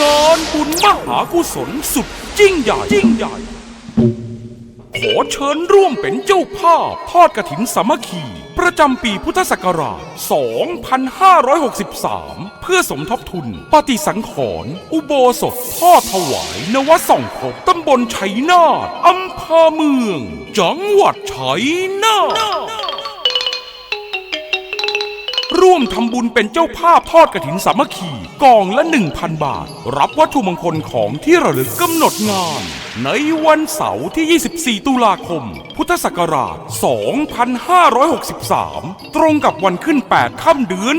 งานบุญมหากุศลสุดยิ่งใหญ่ยิ่งใหญ่ ขอเชิญร่วมเป็นเจ้าภาพทอดกระถินสามัคคี ประจำปีพุทธศักราช 2563 เพื่อสมทบทุน ปฏิสังขรณ์อุโบสถทอดถวาย นวส่องครบตำบลชัยนาทอำเภอเมือง จังหวัดชัยนาท ร่วมทำบุญเป็นเจ้าภาพทอดกระถินสามัคคีกองละ 1,000 บาท รับวัตถุมงคลของที่ระลึกกำหนดงาน ในวันเสาร์ที่ 24 ตุลาคม พุทธศักราช 2563 ตรงกับวันขึ้น 8 ค่ำเดือน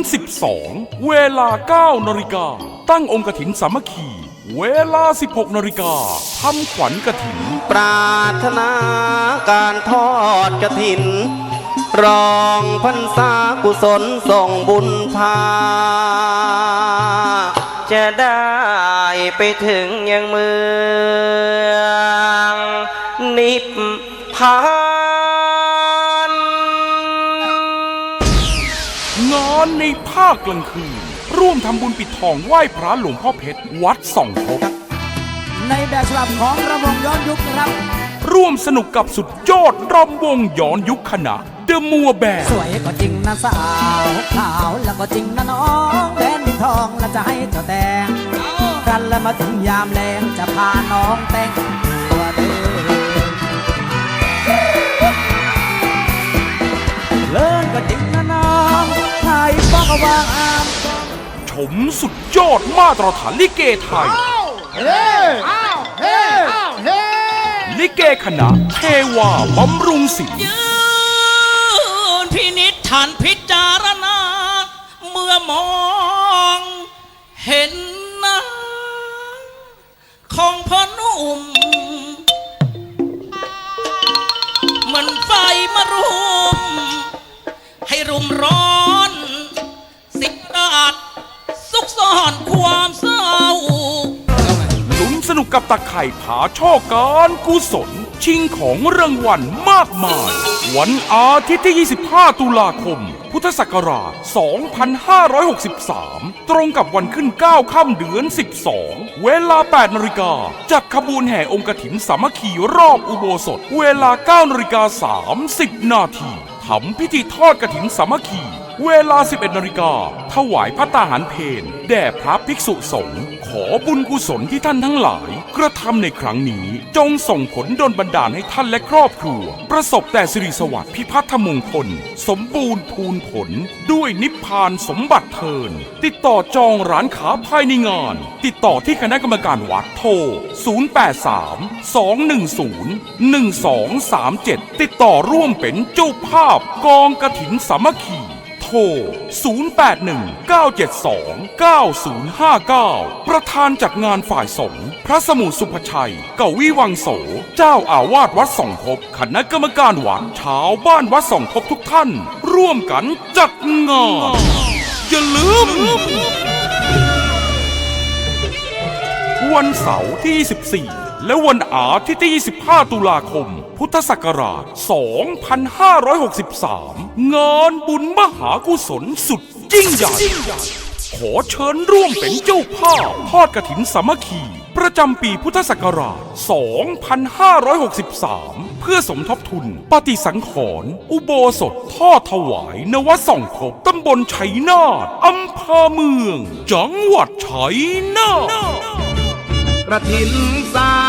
12 เวลา 9นาฬิกา ตั้งองค์กระถินสามัคคี เวลา 16นาฬิกาทำขวัญกระถิน ปรารถนาการทอดกระถิน รองพรรษากุศลส่งบุญพา จะได้ไปถึงยังเมือง นิพพานงานในภาคกลางคืน ร่วมทำบุญปิดทองไหว้พระหลวงพ่อเพชร วัดส่องพบในแบบฉบับของระวงย้อนยุคนะครับ ร่วมสนุกกับสุดยอดรำวงย้อนยุคคณะ เดอะมัวแบนสวยก็จริงนะสาวขาวแล้วก็จริงนะน้องแหวนดินทองแล้วจะให้เจ้าแต่งกันแล้วมาถึงยามแรงจะพาน้องแต่งตัวเดิมเลินก็จริงนะน้องไทยป้องก็วางอามชมสุดยอดมาตรฐานลิเกไทยลิเกคณะเทวาบำรุงศิลป์ยืน พินิจฐานพิจารณา เมื่อมองเห็นหน้าของพ่อนุ่มมือนไฟมารุม ให้รุมร้อน สิกราดซุกซ่อนความเศร้า ลุ้นสนุกกับตะไข่ผาช่อการกุศล ชิงของรางวัลมากมาย วันอาทิตย์ที่ 25 ตุลาคม พุทธศักราช 2563 ตรงกับวันขึ้น 9 ค่ำเดือน 12 เวลา 8นาฬิกา จัดขบวนแห่องค์กฐินสามัคคีรอบอุโบสถ เวลา 9นาฬิกา 30 นาทีทำพิธีทอดกฐินสามัคคี เวลา 11นาฬิกา ถวายพระตาหารเพนแด่พระภิกษุสงฆ์ ขอบุญกุศลที่ท่านทั้งหลาย กระทำในครั้งนี้จงส่งผลดลบันดาลให้ท่านและครอบครัว ประสบแต่สิริสวัสดิ์พิพัฒนมงคล สมบูรณ์พูนผล ด้วยนิพพานสมบัติเทิน ติดต่อจองร้านขาภายในงาน ติดต่อที่คณะกรรมการวัดโทร 083 210 1237 ติดต่อร่วมเป็นเจ้าภาพกองกระถินสามัคคี โทร 0819729059 ประธานจัดงานฝ่ายสงฆ์พระสมุสุภชัย เก่าวิวังโส เจ้าอาวาสวัดส่องคบคณะกรรมการวัดชาวบ้านวัดส่องคบทุกท่าน ร่วมกันจัดงานอย่าลืมวันเสาร์ที่ 24 และวันอาทิตย์ที่ 25 ตุลาคม พุทธศักราช 2563 งานบุญมหากุศลสุดยิ่งใหญ่ขอเชิญร่วมเป็นเจ้าภาพทอดกระถินสามัคคี ประจำปีพุทธศักราช 2563 เพื่อสมทบทุน ปฏิสังขรณ์อุโบสถทอดถวาย นวส่องครบตำบลชัยนาทอำเภอเมือง จังหวัดชัยนาทกระถินสา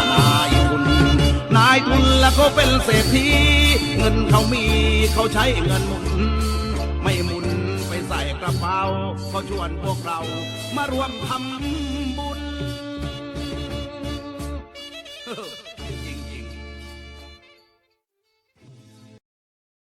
ายทุนนายทุนแล้วก็เป็นเศรษฐีเงินเขามีเขาใช้เงินหมุน ไม่หมุนไปใส่กระเป๋าเขาชวนพวกเรา มารวมทำบุญ